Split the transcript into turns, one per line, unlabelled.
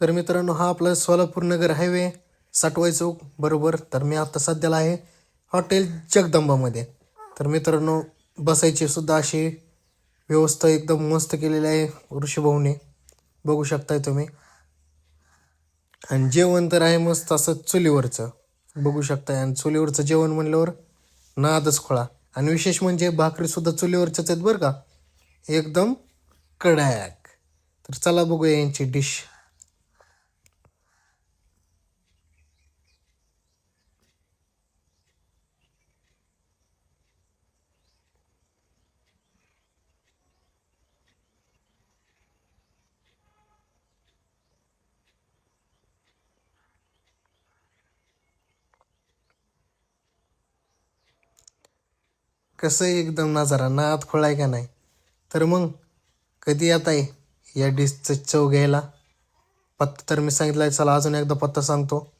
तर मित्रांनो हा आपला सोलापूर नगर हायवे साटवाई चौक बरोबर. तर मी आता सध्याला आहे हॉटेल जगदंबामध्ये. तर मित्रांनो बसायची सुद्धा अशी व्यवस्था एकदम मस्त केलेली आहे ऋषीभाऊने. बघू शकताय तुम्ही. आणि जेवण तर आहे मस्त असं चुलीवरचं. बघू शकताय. आणि चुलीवरचं जेवण म्हणल्यावर नादच खोळा. आणि विशेष म्हणजे भाकरीसुद्धा चुलीवरच्याच आहेत बरं का. एकदम कडॅक. तर चला बघूया यांची डिश. कसं आहे एकदम नजारा नाद खोळाय का नाही? तर मग कधी येत आहे या डिशचं चव घ्यायला? पत्ता तर मी सांगितलं आहे चला अजून एकदा पत्ता सांगतो.